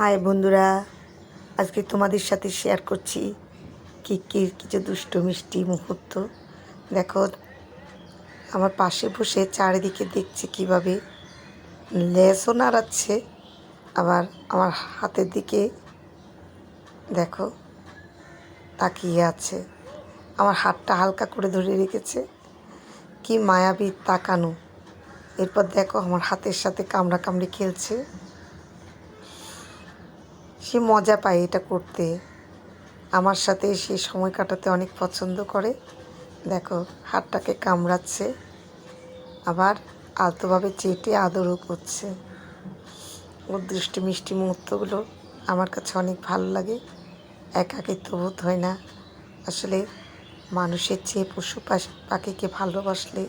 High বন্ধুরা, আজকে তোমাদের সাথে শেয়ার করছি কি কি কিছু দুষ্ট মিষ্টি মুহূর্ত। দেখো, আমার পাশে বসে চারিদিকে দেখছে কীভাবে লেসও নাড়াচ্ছে, আবার আমার হাতের দিকে দেখো তাকিয়ে আছে। আমার হাতটা হালকা করে ধরে রেখেছে। কি মায়াবী তাকানো। এরপর দেখো আমার হাতের সাথে কামড়া কামড়ি খেলছে। সে মজা পায় এটা করতে। আমার সাথে সে সময় কাটাতে অনেক পছন্দ করে। দেখো, হাতটাকে কামড়াচ্ছে, আবার আলতোভাবে চেটে আদরও করছে। ওর দৃষ্টি মিষ্টি মুহূর্তগুলো আমার কাছে অনেক ভালো লাগে। একাকিত্ব বোধ হয় না। আসলে মানুষের চেয়ে পশু পাখিকে ভালোবাসলে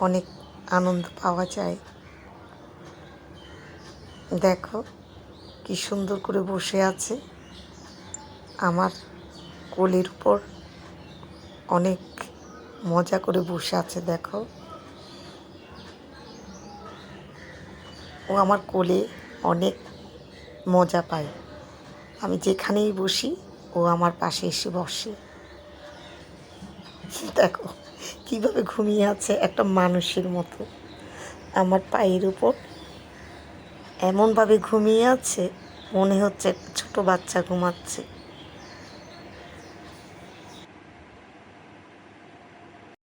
অনেক আনন্দ পাওয়া যায়। দেখো কি সুন্দর করে বসে আছে। আমার কোলের উপর অনেক মজা করে বসে আছে, দেখো। ও আমার কোলে অনেক মজা পায়। আমি যেখানেই বসি, ও আমার পাশে এসে বসে। দেখো, কীভাবে ঘুমিয়ে আছে একটা মানুষের মতো। আমার পায়ের উপর এমনভাবে ঘুমিয়ে আছে মনে হচ্ছে ছোট বাচ্চা ঘুমাচ্ছে।